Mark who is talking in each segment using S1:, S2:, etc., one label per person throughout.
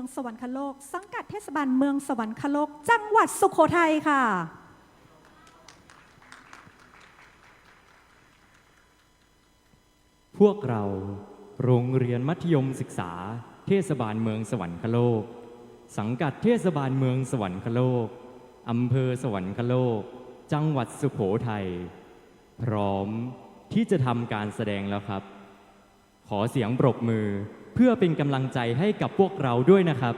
S1: มืองสวรรคโลก สังกัดเทศบาลเมืองสวรรคโลก จังหวัดสุโขทัยค่ะ
S2: พวกเราโรงเรียนมัธยมศึกษา เทศบาลเมืองสวรรคโลก สังกัดเทศบาลเมืองสวรรคโลกอำเภอสวรรคโลก จังหวัดสุโขทัยพร้อมที่จะทำการแสดงแล้วครับ ขอเสียงปรบมือ เพื่อเป็นกำลังใจให้กับพวกเราด้วยนะครับ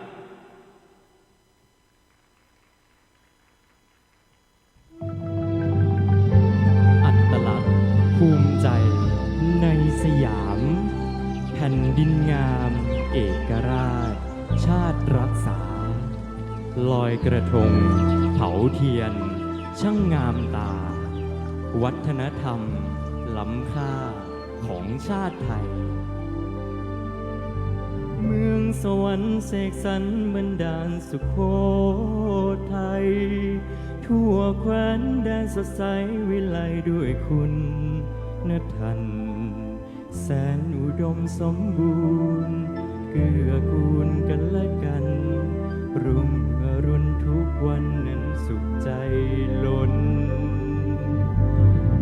S2: อัตลักษณ์ภูมิใจในสยาม แผ่นดินงาม เอกราช ชาติรักษา ลอยกระทง เผาเทียน ช่างงามตา วัฒนธรรม ล้ำค่าของชาติไทย เมืองสวรรค์เสกสรรบันดาลสุโขทัย ทั่วแคว้นแดนสดใสวิไลด้วยคุณนทัน แสนอุดมสมบูรณ์ เกื้อกูลกันและกัน รุ่งอรุณทุกวันนั้นสุขใจล้น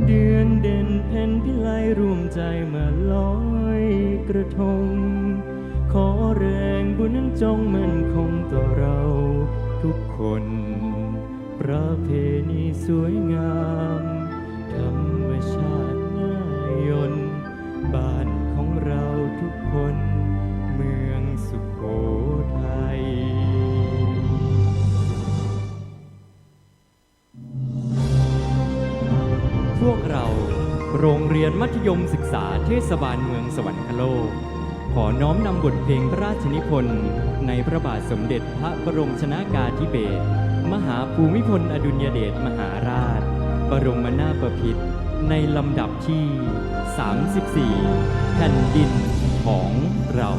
S2: เดือนเด่นเพ็ญพิไลร่วมใจมาลอยกระทง จงมั่นคงต่อเราทุกคน ประเพณีสวยงามธรรมชาติน่ายน บ้านของเราทุกคน เมืองสุโขทัยพวกเราโรงเรียนมัธยมศึกษาเทศบาลเมืองสวรรคโลก ขอน้อมนำบทเพลงพระราชนิพนธ์ในพระบาทสมเด็จพระบรมชนากาธิเบศรมหาภูมิพลอดุลยเดชมหาราช บรมนาถบพิตรในลำดับที่ 34 แผ่นดินของเรา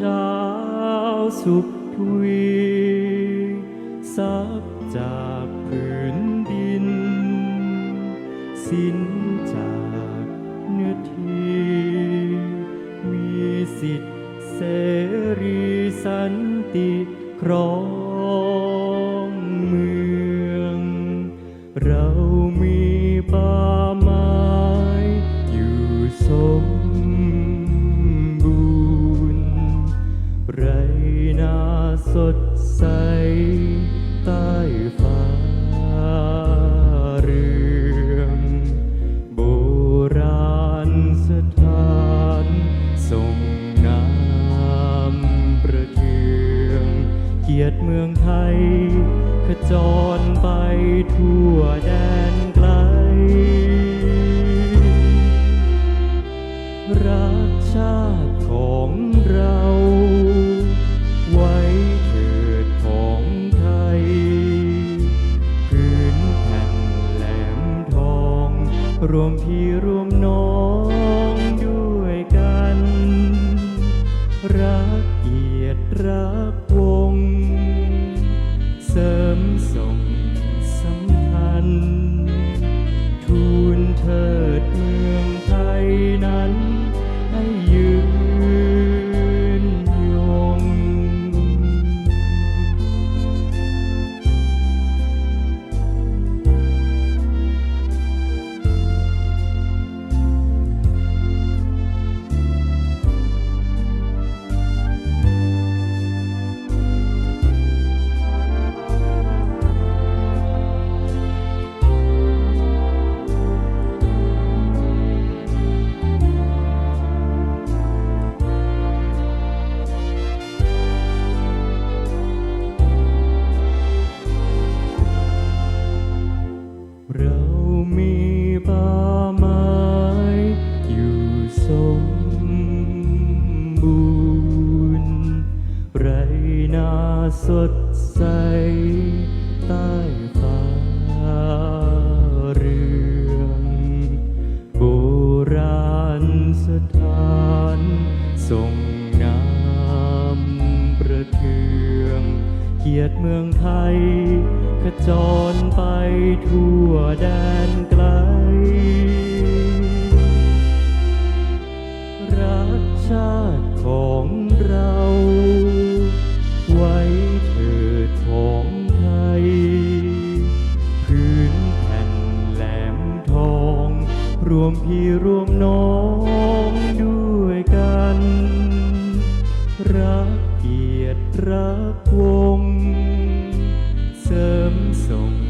S2: ช้าสุขทวีซับจากผืนดิน สิ้นจากเนื้อที่มีสิทธิเสรีสันติครอง จรไปทั่วแดนไกล เมืองไทยนั้นให้ สดใสใต้ฟ้าเรืองโบราณสถานทรงงามประเทือง เกียรติเมืองไทย ขจรไปทั่วแดนไกล รักชาติของ มพี่รวมน้องด้วยกัน รักเกียรติรักวง เสริมส่ง